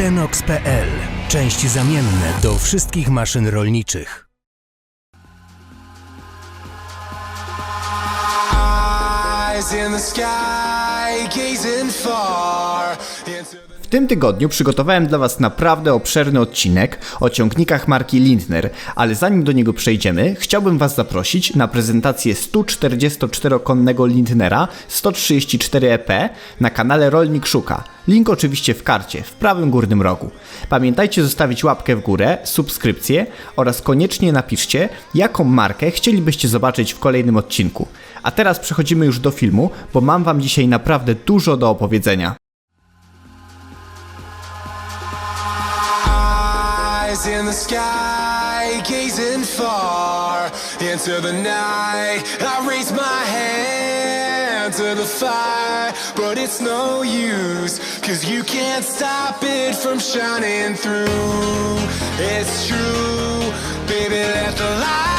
Xenox.pl. Części zamienne do wszystkich maszyn rolniczych. Eyes in the sky, gazing far into tym tygodniu przygotowałem dla Was naprawdę obszerny odcinek o ciągnikach marki Lindner, ale zanim do niego przejdziemy, chciałbym Was zaprosić na prezentację 144-konnego Lindnera 134 EP na kanale Rolnik Szuka. Link oczywiście w karcie, w prawym górnym rogu. Pamiętajcie zostawić łapkę w górę, subskrypcję oraz koniecznie napiszcie, jaką markę chcielibyście zobaczyć w kolejnym odcinku. A teraz przechodzimy już do filmu, bo mam Wam dzisiaj naprawdę dużo do opowiedzenia. Eyes in the sky, gazing far into the night. I raise my hand to the fire, but it's no use, cause you can't stop it from shining through. It's true, baby, let the light.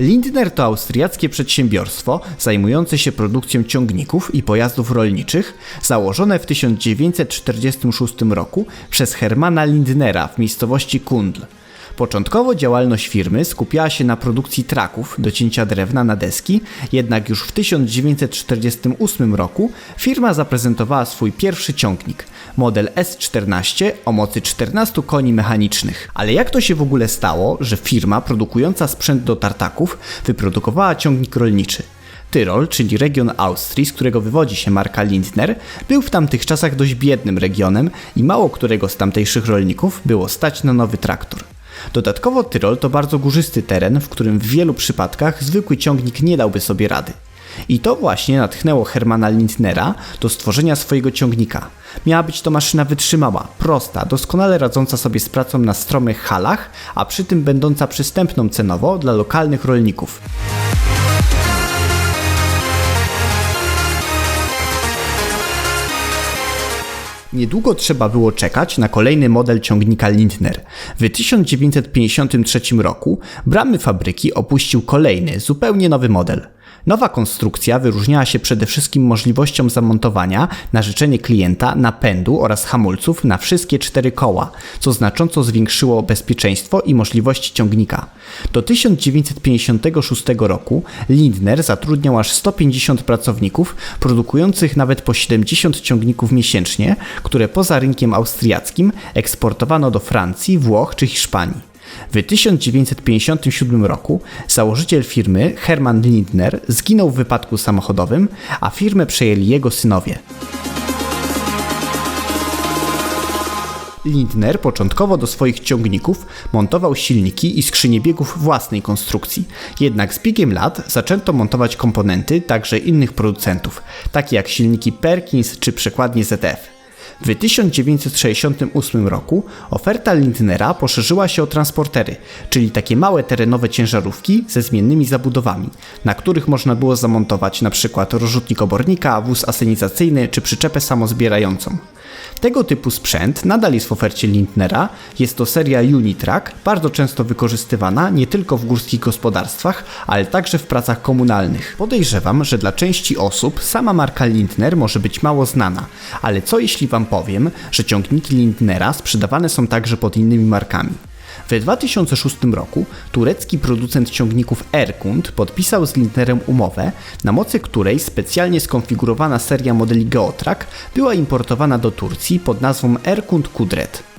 Lindner to austriackie przedsiębiorstwo zajmujące się produkcją ciągników i pojazdów rolniczych, założone w 1946 roku przez Hermana Lindnera w miejscowości Kundl. Początkowo działalność firmy skupiała się na produkcji traków do cięcia drewna na deski, jednak już w 1948 roku firma zaprezentowała swój pierwszy ciągnik, model S14 o mocy 14 koni mechanicznych. Ale jak to się w ogóle stało, że firma produkująca sprzęt do tartaków wyprodukowała ciągnik rolniczy? Tyrol, czyli region Austrii, z którego wywodzi się marka Lindner, był w tamtych czasach dość biednym regionem i mało którego z tamtejszych rolników było stać na nowy traktor. Dodatkowo Tyrol to bardzo górzysty teren, w którym w wielu przypadkach zwykły ciągnik nie dałby sobie rady. I to właśnie natchnęło Hermana Lindnera do stworzenia swojego ciągnika. Miała być to maszyna wytrzymała, prosta, doskonale radząca sobie z pracą na stromych halach, a przy tym będąca przystępną cenowo dla lokalnych rolników. Niedługo trzeba było czekać na kolejny model ciągnika Lindner. W 1953 roku bramy fabryki opuścił kolejny, zupełnie nowy model. Nowa konstrukcja wyróżniała się przede wszystkim możliwością zamontowania na życzenie klienta napędu oraz hamulców na wszystkie cztery koła, co znacząco zwiększyło bezpieczeństwo i możliwości ciągnika. Do 1956 roku Lindner zatrudniał aż 150 pracowników, produkujących nawet po 70 ciągników miesięcznie, które poza rynkiem austriackim eksportowano do Francji, Włoch czy Hiszpanii. W 1957 roku założyciel firmy Hermann Lindner zginął w wypadku samochodowym, a firmę przejęli jego synowie. Lindner początkowo do swoich ciągników montował silniki i skrzynie biegów własnej konstrukcji. Jednak z biegiem lat zaczęto montować komponenty także innych producentów, takie jak silniki Perkins czy przekładnie ZF. W 1968 roku oferta Lindnera poszerzyła się o transportery, czyli takie małe terenowe ciężarówki ze zmiennymi zabudowami, na których można było zamontować np. rozrzutnik obornika, wóz asenizacyjny czy przyczepę samozbierającą. Tego typu sprzęt nadal jest w ofercie Lindnera. Jest to seria Unitrack, bardzo często wykorzystywana nie tylko w górskich gospodarstwach, ale także w pracach komunalnych. Podejrzewam, że dla części osób sama marka Lindner może być mało znana, ale co jeśli Wam powiem, że ciągniki Lindnera sprzedawane są także pod innymi markami? W 2006 roku turecki producent ciągników Erkund podpisał z Lindnerem umowę, na mocy której specjalnie skonfigurowana seria modeli Geotrack była importowana do Turcji pod nazwą Erkund Kudret.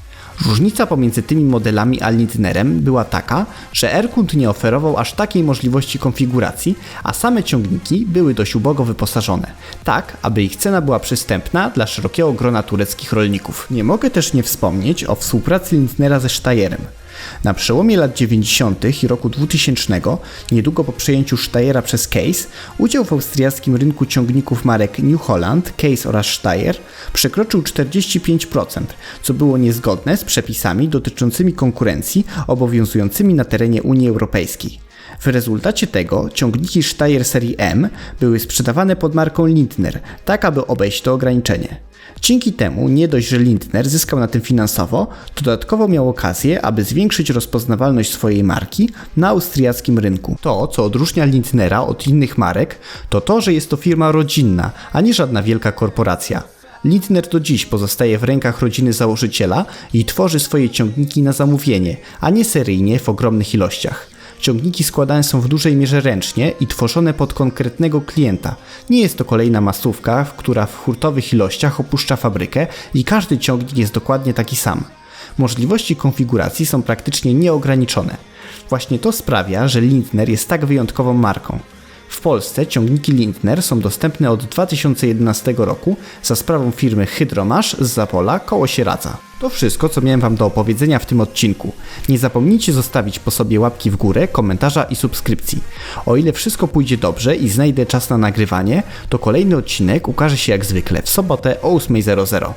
Różnica pomiędzy tymi modelami a Lindnerem była taka, że Erkund nie oferował aż takiej możliwości konfiguracji, a same ciągniki były dość ubogo wyposażone, tak aby ich cena była przystępna dla szerokiego grona tureckich rolników. Nie mogę też nie wspomnieć o współpracy Lindnera ze Steyerem. Na przełomie lat 90. i roku 2000, niedługo po przejęciu Steyera przez Case, udział w austriackim rynku ciągników marek New Holland, Case oraz Steyr przekroczył 45%, co było niezgodne z przepisami dotyczącymi konkurencji obowiązującymi na terenie Unii Europejskiej. W rezultacie tego ciągniki Steyr serii M były sprzedawane pod marką Lindner, tak aby obejść to ograniczenie. Dzięki temu nie dość, że Lindner zyskał na tym finansowo, dodatkowo miał okazję, aby zwiększyć rozpoznawalność swojej marki na austriackim rynku. To, co odróżnia Lindnera od innych marek, to to, że jest to firma rodzinna, a nie żadna wielka korporacja. Lindner do dziś pozostaje w rękach rodziny założyciela i tworzy swoje ciągniki na zamówienie, a nie seryjnie w ogromnych ilościach. Ciągniki składane są w dużej mierze ręcznie i tworzone pod konkretnego klienta. Nie jest to kolejna masówka, która w hurtowych ilościach opuszcza fabrykę i każdy ciągnik jest dokładnie taki sam. Możliwości konfiguracji są praktycznie nieograniczone. Właśnie to sprawia, że Lindner jest tak wyjątkową marką. W Polsce ciągniki Lindner są dostępne od 2011 roku za sprawą firmy Hydromasz z Zapola koło Sieradza. To wszystko, co miałem Wam do opowiedzenia w tym odcinku. Nie zapomnijcie zostawić po sobie łapki w górę, komentarza i subskrypcji. O ile wszystko pójdzie dobrze i znajdę czas na nagrywanie, to kolejny odcinek ukaże się jak zwykle w sobotę o 8.00.